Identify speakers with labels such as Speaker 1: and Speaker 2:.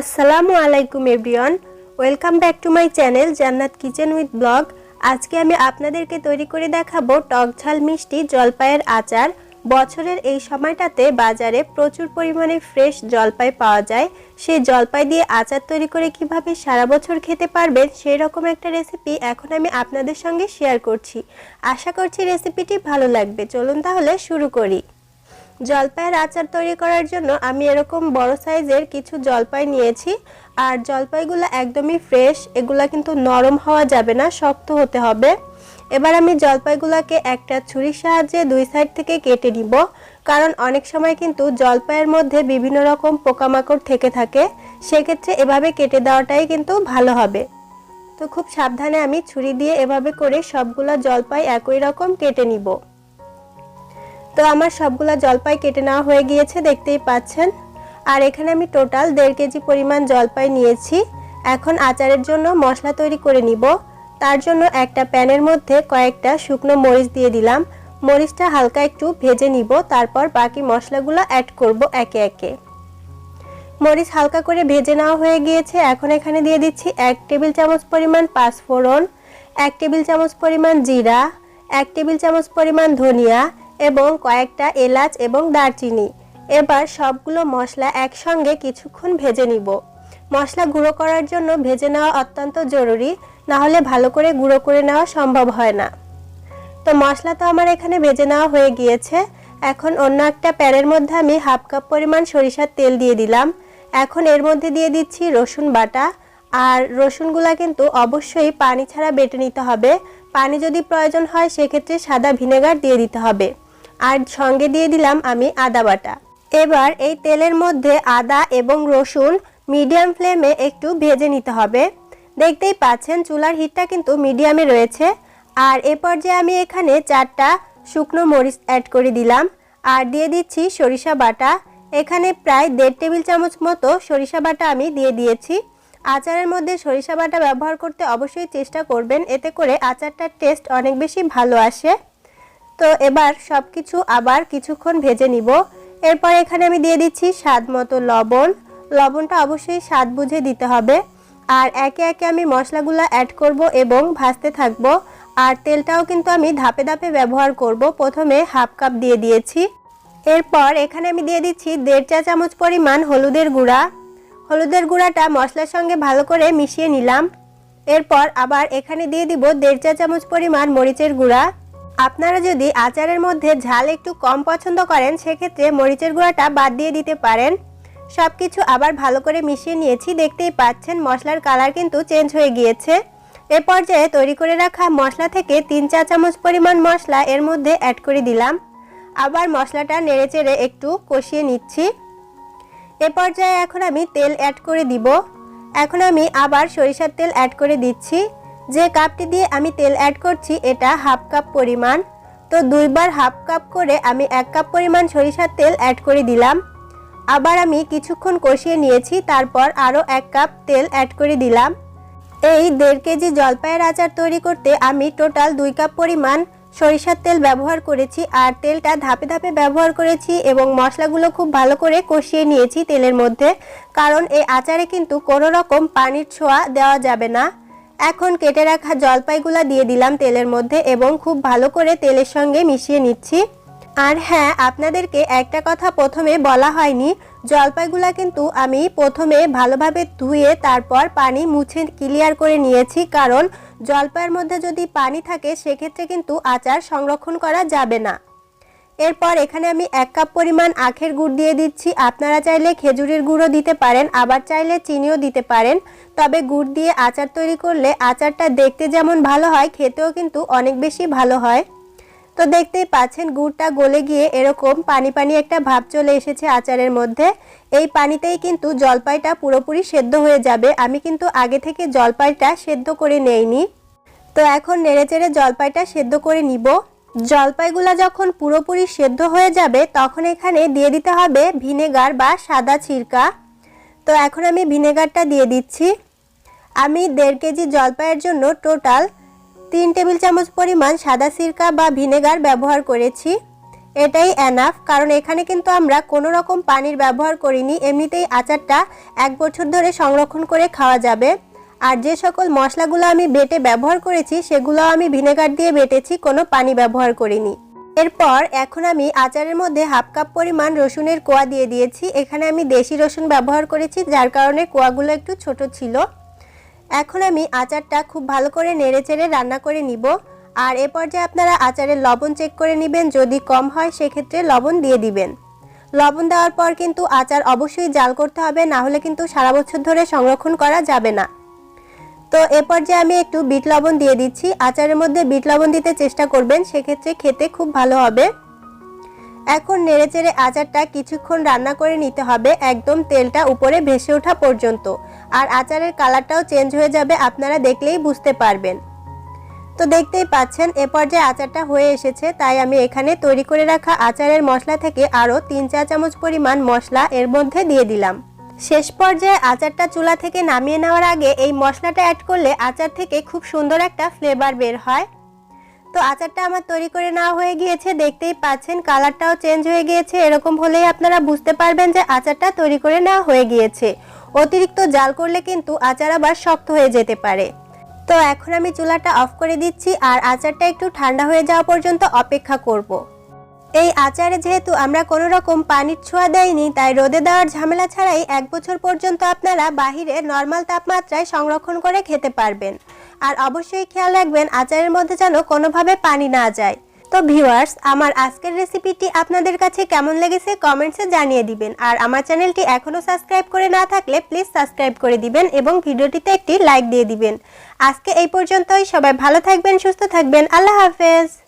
Speaker 1: আসসালামু আলাইকুম everyone, welcome back to my channel Jannat kitchen with blog. আজকে আমি আপনাদেরকে তৈরি করে দেখাবো টক ঝাল মিষ্টি জলপাইয়ের আচার। বছরের এই সময়টাতে বাজারে প্রচুর পরিমাণে ফ্রেশ জলপাই পাওয়া যায়। সেই জলপাই দিয়ে আচার তৈরি করে কীভাবে সারা বছর খেতে পারবেন সেই রকম একটা রেসিপি এখন আমি আপনাদের সঙ্গে শেয়ার করছি। আশা করছি রেসিপিটি ভালো লাগবে। চলুন তাহলে শুরু করি। জলপাইয়ের আচার তৈরি করার জন্য আমি এরকম বড় সাইজের কিছু জলপাই নিয়েছি। আর জলপাইগুলো একদমই ফ্রেশ এগুলা কিন্তু নরম হওয়া যাবে না, শক্ত হতে হবে। এবার আমি জলপাইগুলোকে একটা ছুরির সাহায্যে দুই সাইড থেকে কেটে নিব। কারণ অনেক সময় কিন্তু জলপাইয়ের মধ্যে বিভিন্ন রকম পোকামাকড় থেকে থাকে। সেক্ষেত্রে এভাবে কেটে দেওয়াটাই কিন্তু ভালো হবে। তো খুব সাবধানে আমি ছুরি দিয়ে এভাবে করে সবগুলো জলপাই একই রকম কেটে নিব। তো আমার সবগুলা জলপাই কেটে নেওয়া হয়ে গিয়েছে, দেখতেই পাচ্ছেন। আর এখানে আমি টোটাল দেড় কেজি পরিমাণ জলপাই নিয়েছি। এখন আচারের জন্য মশলা তৈরি করে নিব। তার জন্য একটা প্যানের মধ্যে কয়েকটা শুকনো মরিচ দিয়ে দিলাম। মরিচটা হালকা একটু ভেজে নিব, তারপর বাকি মশলাগুলো অ্যাড করব একে একে। মরিচ হালকা করে ভেজে নেওয়া হয়ে গিয়েছে। এখন এখানে দিয়ে দিচ্ছি এক টেবিল চামচ পরিমাণ পাঁচফোড়ন, এক টেবিল চামচ পরিমাণ জিরা, এক টেবিল চামচ পরিমাণ ধনিয়া এবং কয়েকটা এলাচ এবং দারচিনি। এবার সবগুলো মশলা একসঙ্গে কিছুক্ষণ ভেজে নিব। মশলা গুঁড়ো করার জন্য ভেজে নেওয়া অত্যন্ত জরুরি না হলে ভালো করে গুঁড়ো করে নেওয়া সম্ভব হয় না। তো মশলা তো আমার এখানে ভেজে নেওয়া হয়ে গিয়েছে। এখন অন্য একটা প্যানের মধ্যে আমি হাফ কাপ পরিমাণ সরিষার তেল দিয়ে দিলাম। এখন এর মধ্যে দিয়ে দিচ্ছি রসুন বাটা। আর রসুনগুলা কিন্তু অবশ্যই পানি ছাড়া বেটে নিতে হবে। পানি যদি প্রয়োজন হয়, সেক্ষেত্রে সাদা ভিনেগার দিয়ে দিতে হবে। আর সঙ্গে দিয়ে দিলাম আমি আদা বাটা। এবার এই তেলের মধ্যে আদা এবং রসুন মিডিয়াম ফ্লেমে একটু ভেজে নিতে হবে। দেখতেই পাচ্ছেন চুলার হিটটা কিন্তু মিডিয়ামে রয়েছে। আর এ পর্যায়ে আমি এখানে চারটা শুকনো মরিচ অ্যাড করে দিলাম। আর দিয়ে দিচ্ছি সরিষা বাটা। এখানে প্রায় দেড় টেবিল চামচ মতো সরিষা বাটা আমি দিয়ে দিয়েছি। আচারের মধ্যে সরিষা বাটা ব্যবহার করতে অবশ্যই চেষ্টা করবেন। এতে করে আচারটার টেস্ট অনেক বেশি ভালো আসে। তো এবার সব কিছু আবার কিছুক্ষণ ভেজে নিব। এরপর এখানে আমি দিয়ে দিচ্ছি স্বাদ মতো লবণ। লবণটা অবশ্যই স্বাদ বুঝে দিতে হবে। আর একে একে আমি মশলাগুলো অ্যাড করব এবং ভাজতে থাকব। আর তেলটাও কিন্তু আমি ধাপে ধাপে ব্যবহার করব। প্রথমে হাফ কাপ দিয়ে দিয়েছি। এরপর এখানে আমি দিয়ে দিচ্ছি দেড় চা চামচ পরিমাণ হলুদের গুঁড়া। হলুদের গুঁড়াটা মশলার সঙ্গে ভালো করে মিশিয়ে নিলাম। এরপর আবার এখানে দিয়ে দিব দেড় চা চামচ পরিমাণ মরিচের গুঁড়া। আপনারা যদি আচারের মধ্যে ঝাল একটু কম পছন্দ করেন, সেক্ষেত্রে মরিচের গুঁড়াটা বাদ দিয়ে দিতে পারেন। সব কিছু আবার ভালো করে মিশিয়ে নিয়েছি, দেখতেই পাচ্ছেন মশলার কালার কিন্তু চেঞ্জ হয়ে গিয়েছে। এ পর্যায়ে তৈরি করে রাখা মশলা থেকে তিন চা চামচ পরিমাণ মশলা এর মধ্যে অ্যাড করে দিলাম। আবার মশলাটা নেড়েচেড়ে একটু কষিয়ে নিচ্ছি। এ পর্যায়ে এখন আমি তেল অ্যাড করে দিব। এখন আমি আবার সরিষার তেল অ্যাড করে দিচ্ছি। যে কাপটি দিয়ে আমি তেল অ্যাড করছি, এটা হাফ কাপ পরিমাণ। তো দুইবার হাফ কাপ করে আমি এক কাপ পরিমাণ সরিষার তেল অ্যাড করে দিলাম। আবার আমি কিছুক্ষণ কষিয়ে নিয়েছি, তারপর আরও এক কাপ তেল অ্যাড করে দিলাম। এই দেড় কেজি জলপাইয়ের আচার তৈরি করতে আমি টোটাল দুই কাপ পরিমাণ সরিষার তেল ব্যবহার করেছি আর তেলটা ধাপে ধাপে ব্যবহার করেছি এবং মশলাগুলো খুব ভালো করে কষিয়ে নিয়েছি তেলের মধ্যে। কারণ এই আচারে কিন্তু কোনো রকম পানির ছোঁয়া দেওয়া যাবে না। এখন কেটে রাখা জলপাইগুলা দিয়ে দিলাম তেলের মধ্যে এবং খুব ভালো করে তেলের সঙ্গে মিশিয়ে নিচ্ছি। আর হ্যাঁ আপনাদেরকে একটা কথা প্রথমে বলা হয়নি। জলপাইগুলা কিন্তু আমি প্রথমে ভালোভাবে ধুয়ে তারপর পানি মুছে ক্লিয়ার করে নিয়েছি। কারণ জলপাইয়ের মধ্যে যদি পানি থাকে, সেক্ষেত্রে কিন্তু আচার সংরক্ষণ করা যাবে না। এরপর এখানে আমি এক কাপ পরিমাণ আখের গুড় দিয়ে দিচ্ছি। আপনারা চাইলে খেজুরের গুঁড়ো দিতে পারেন, আবার চাইলে চিনিও দিতে পারেন। তবে গুড় দিয়ে আচার তৈরি করলে আচারটা দেখতে যেমন ভালো হয়, খেতেও কিন্তু অনেক বেশি ভালো হয়। তো দেখতেই পাচ্ছেন, গুড়টা গলে গিয়ে এরকম পানি পানি একটা ভাব চলে এসেছে আচারের মধ্যে। এই পানিতেই কিন্তু জলপাইটা পুরোপুরি সেদ্ধ হয়ে যাবে। আমি কিন্তু আগে থেকে জলপাইটা সেদ্ধ করে নেইনি। তো এখন নেড়েচেড়ে জলপাইটা সেদ্ধ করে নিব। জলপাইগুলা যখন পুরোপুরি সেদ্ধ হয়ে যাবে, তখন এখানে দিয়ে দিতে হবে ভিনেগার বা সাদা ছিরকা। তো এখন আমি ভিনেগারটা দিয়ে দিচ্ছি। আমি দেড় কেজি জলপাইয়ের জন্য টোটাল তিন টেবিল চামচ পরিমাণ সাদা সিরকা বা ভিনেগার ব্যবহার করেছি। এটাই এনাফ কারণ এখানে কিন্তু আমরা কোনো রকম পানির ব্যবহার করিনি, এমনিতেই আচারটা এক বছর ধরে সংরক্ষণ করে খাওয়া যাবে। আর যে সকল মশলাগুলো আমি বেটে ব্যবহার করেছি, সেগুলো আমি ভিনেগার দিয়ে বেটেছি, কোনো পানি ব্যবহার করিনি। এরপর এখন আমি আচারের মধ্যে হাফ কাপ পরিমাণ রসুনের কোয়া দিয়ে দিয়েছি। এখানে আমি দেশি রসুন ব্যবহার করেছি, যার কারণে কোয়াগুলো একটু ছোট ছিল। এখন আমি আচারটা খুব ভালো করে নেড়েচেড়ে রান্না করে নিব। আর এ পর্যায়ে আপনারা আচারের লবণ চেক করে নেবেন, যদি কম হয় সেক্ষেত্রে লবণ দিয়ে দিবেন। লবণ দেওয়ার পর কিন্তু আচার অবশ্যই জাল করতে হবে, না হলে কিন্তু সারা বছর ধরে সংরক্ষণ করা যাবে না। তো এ পর্যায়ে আমি একটু বিট লবণ দিয়ে দিচ্ছি। আচারের মধ্যে বিট লবণ দিতে চেষ্টা করবেন, সেক্ষেত্রে খেতে খুব ভালো হবে। এখন নেড়েচেড়ে আচারটা কিছুক্ষণ রান্না করে নিতে হবে, একদম তেলটা উপরে ভেসে ওঠা পর্যন্ত। আর আচারের কালারটাও চেঞ্জ হয়ে যাবে, আপনারা দেখলেই বুঝতে পারবেন। তো দেখতেই পাচ্ছেন, এ পর্যায়ে আচারটা হয়ে এসেছে, তাই আমি এখানে তৈরি করে রাখা আচারের মশলা থেকে আরও তিন চা চামচ পরিমাণ মশলা এর মধ্যে দিয়ে দিলাম। শেষ পর্যায়ে আচারটা চুলা থেকে নামিয়ে নেওয়ার আগে এই মশলাটা অ্যাড করলে আচার থেকে খুব সুন্দর একটা ফ্লেভার বের হয়। তো আচারটা আমার তৈরি করে নেওয়া হয়ে গিয়েছে, দেখতেই পাচ্ছেন কালারটাও চেঞ্জ হয়ে গিয়েছে। এরকম হলেই আপনারা বুঝতে পারবেন যে আচারটা তৈরি করে নেওয়া হয়ে গিয়েছে। অতিরিক্ত জাল করলে কিন্তু আচার আবার শক্ত হয়ে যেতে পারে। তো এখন আমি চুলাটা অফ করে দিচ্ছি আর আচারটা একটু ঠান্ডা হয়ে যাওয়া পর্যন্ত অপেক্ষা করব। এই আচারে যেহেতু আমরা কোনো রকম পানির ছোঁয়া দেয়নি তাই রোদে দেওয়ার ঝামেলা ছাড়াই এক বছর পর্যন্ত আপনারা বাহিরে নর্মাল তাপমাত্রায় সংরক্ষণ করে খেতে পারবেন। আর অবশ্যই খেয়াল রাখবেন, আচারের মধ্যে যেন কোনোভাবে পানি না যায়। তো ভিউয়ার্স, আমার আজকের রেসিপিটি আপনাদের কাছে কেমন লেগেছে কমেন্টসে জানিয়ে দিবেন। আর আমার চ্যানেলটি এখনও সাবস্ক্রাইব করে না থাকলে প্লিজ সাবস্ক্রাইব করে দিবেন এবং ভিডিওটিতে একটি লাইক দিয়ে দিবেন। আজকে এই পর্যন্তই, সবাই ভালো থাকবেন, সুস্থ থাকবেন, আল্লাহ হাফেজ।